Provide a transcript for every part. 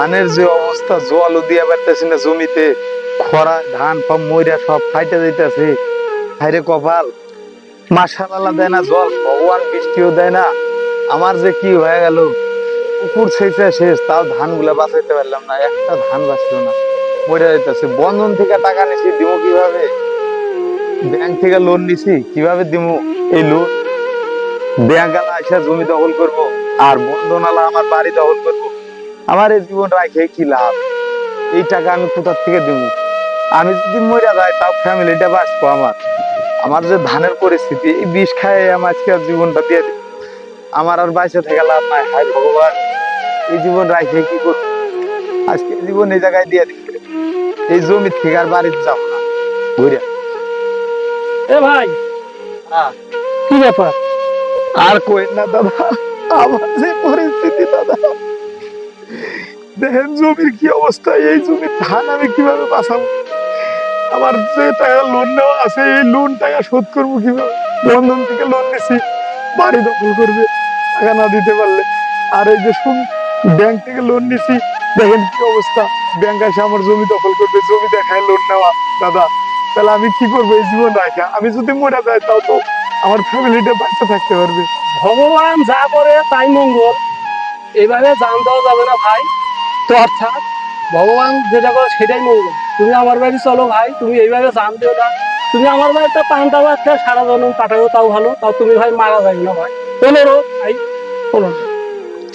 ধানের যে অবস্থা জলও দিয়া পারতেছি না জমিতে, খরা, ধান পাম মইরা সব ফাইটে যাইতেছে। হাইরে কপাল মাসালালা দেয় না জল, ভগবান বৃষ্টিও দেয় না। আমার যে কি হয়ে গেল পুকুর ছেঁচে শেষ, তাও ধানগুলা বাঁচাইতে পারলাম না, একটা ধান বাঁচল না মরে যাইতেছে। বন্ধন থেকে টাকা নিছি দিব কীভাবে? ব্যাংক থেকে লোন নিছি, কীভাবে দিব এই লোন ব্যাংক আলা এসে জমি দখল করব, আর বন্ধন আলা আমার বাড়ি দখল করব। আমার এই জীবন রাখে কি লাভ এই টাকা আমি কোথার থেকে দিব? আমি যদি মরে যাই তাও ফ্যামিলিটা বাঁচবো আমার। আমার যে ধানের পরিস্থিতি এই বিষ খায় আমার আজকে আর জীবনটা দিয়ে দিই আমার আর বাইসে থেকে লাভ নাই হায় ভগবান। এই জীবন রাখে কি করব? আজকে জীবন এই জায়গায় দিয়ে দিচ্ছে এই জমি থেকে আর বাড়ির যাব না। ঘুরে এ ভাই হ্যাঁ। কি ব্যাপার? আর কই না দাদা আমার যে পরিস্থিতি দাদা। দেখেন জমির কি অবস্থা, এই জমির ধান আমি কীভাবে বাঁচাবো? আমার যে টাকা লোন নেওয়া আছে, এই লোন টাকা শোধ করব কীভাবে? বন্ধন থেকে লোন নিছি, বাড়ি দখল করবে, টাকা না দিতে পারলে। আর এই যে শুন ব্যাংক থেকে লোন নিছি, দেখেন কি অবস্থা। ব্যাংক এসে আমার জমি দখল করবে, জমি দেখায় লোন নেওয়া। দাদা, তাহলে আমি কি করব এই জীবন রাখা? আমি যদি মরে যাই, তাও তো আমার ফ্যামিলিটা বাচ্চা থাকতে পারবে। ভগবান যা করে তাই মঙ্গল। এবারে জান দেওয়া যাবে না ভাই। তো অর্থাৎ ভগবান যেটা করো সেটাই মঙ্গল। তুমি আমার বাড়ি চলো ভাই তুমি এইভাবে জান দিও না। তুমি আমার বাড়িটা পান্তা বাচ্চা সারা জন্ম কাটাবো তাও ভালো। তাও তুমি ভাই মারা যাবে না ভাই। পনেরো ভাই। পনেরো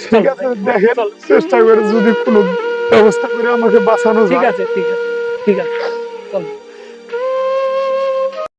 ঠিক আছে দেখেন চেষ্টা করে যদি কোনো ব্যবস্থা করে আমাকে বাঁচানো ঠিক আছে ঠিক আছে ঠিক আছে। চলো।